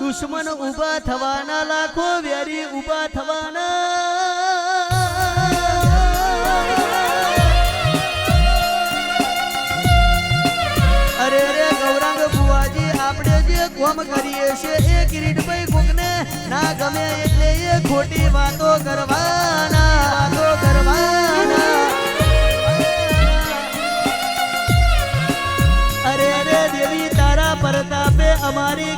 દુશ્મન ઊભા થવાના લાખો વેરી ઊભા થવાના. અરે અરે ગૌરાંગ બુવાજી આપણે જે કોમ કરીએ છે એ કિરીટભાઈ કોકને ના ગમે એટલે એ ખોટી વાતો કરવાના વાતો કરવાના. અરે અરે દેવી, તારા પ્રતાપે અમારી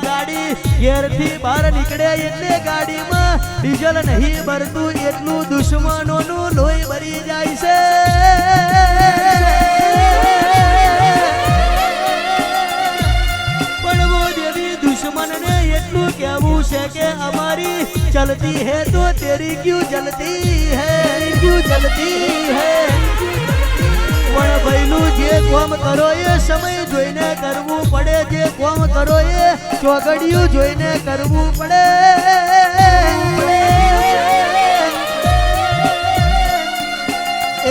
ઘેરથી બહાર નીકળે એટલે ગાડીમાં ડીઝલ નહીં ભરતું, એટલું દુશ્મનોનું લોહી ભરી જાય છે. પણ વો દેવી દુશ્મનને એટલું કહેવું છે કે અમારી ચલતી હે તો તેરી ક્યું જલતી હે? ક્યું જલતી હે? પણ ભઈલું જે કોમ કરો એ સમય જોઈને કરવું પડે જે કોમ કરો એ ચોગડિયું જોઈને કરવું પડે.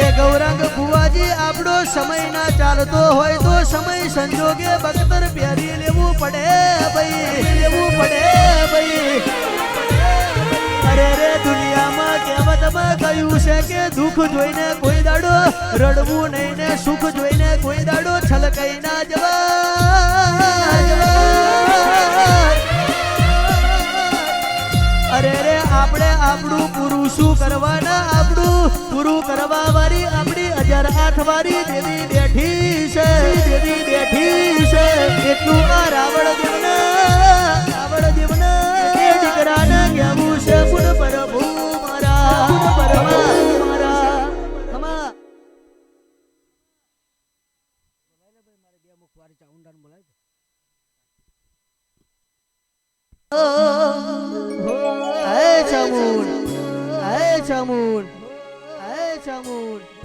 એ ગૌરાંગ ભુવાજી, આપણો સમય ના ચાલતો હોય તો સમય સંજોગે બખ્તર પહેરી લેવું પડે ભાઈ લેવું પડે ભાઈ. અરે રે દુનિયામાં કહેવતમાં કહ્યું છે કે દુઃખ જોઈને કોઈ દાડો રડવું નહીં ને સુખ જોઈને શું કરવાના આપણું? પૂરું કરવા વાળી આપણી હજાર આઠ વાળી દેવી બેઠી છે. દેવી બેઠી છે. એટલું આ રાવણ દેવના રાવણ દેવના એ દીકરાને છે. પ્રભુ મારા પરમા મારા. હે ચામુંડ હે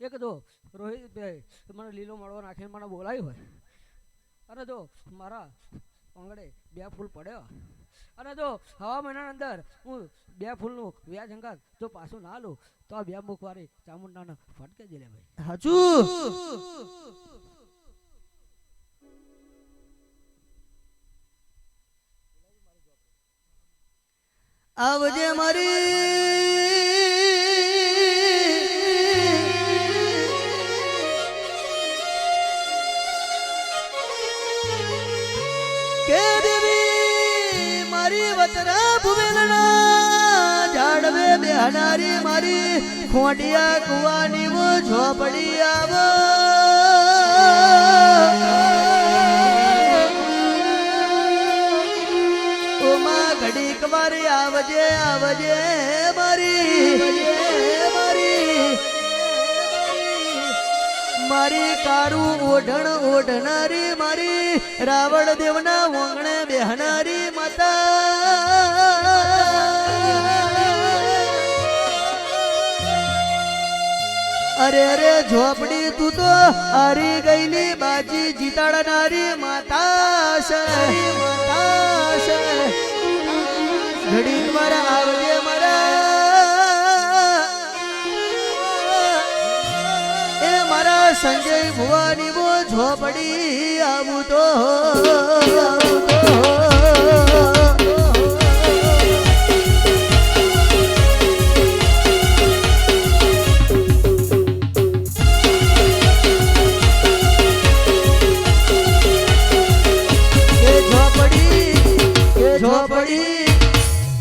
એક તો રોહિતભાઈ મને લીલો મળવા નાખીને મને બોલાવી હોય. અને જો, મારા આંગણે બે ફૂલ પડ્યા. અને જો, હવા મહિનાની અંદર હું બે ફૂલનું વ્યાજ અંગાત જો પાછું ના લઉં, તો આ બે મુખવારી ચામુંડાને ફટકે જ લે ભાઈ. હાચું? આવજે મારી વતરા ભુવેલના મારી ખોડિયા કુવાની વો ઝોપડી આવ. ઓમાં વાર આવજે આવજે મારી મારી મારી કારું ઓઢણ ઓઢનારી મારી, રાવણ દેવના વંગણે બેહનારી માતા. અરે અરે, ઝોપડી તું તો હારી ગયેલી બાજી, જીતાડનારી માતા છે ઘડી મારા આવજે મારા. એ મારા સંજય ભુવાની બો ઝોપડી આવું તો આવું તો.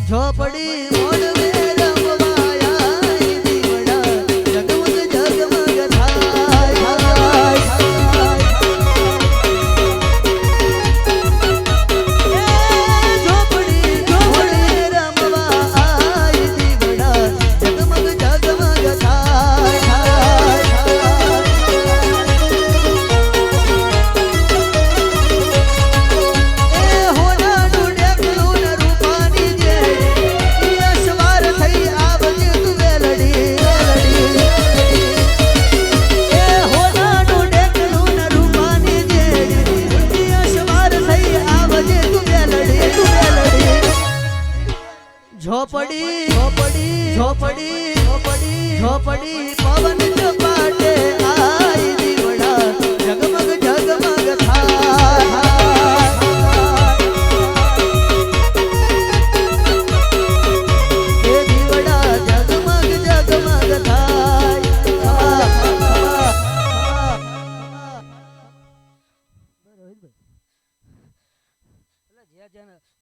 ઝોપડી મોડવે ઝોપડી ઝોપડી ઝોપડી ઝોપડી ઝોપડી પવન ચપાટે આઈ દીવડા જગમગ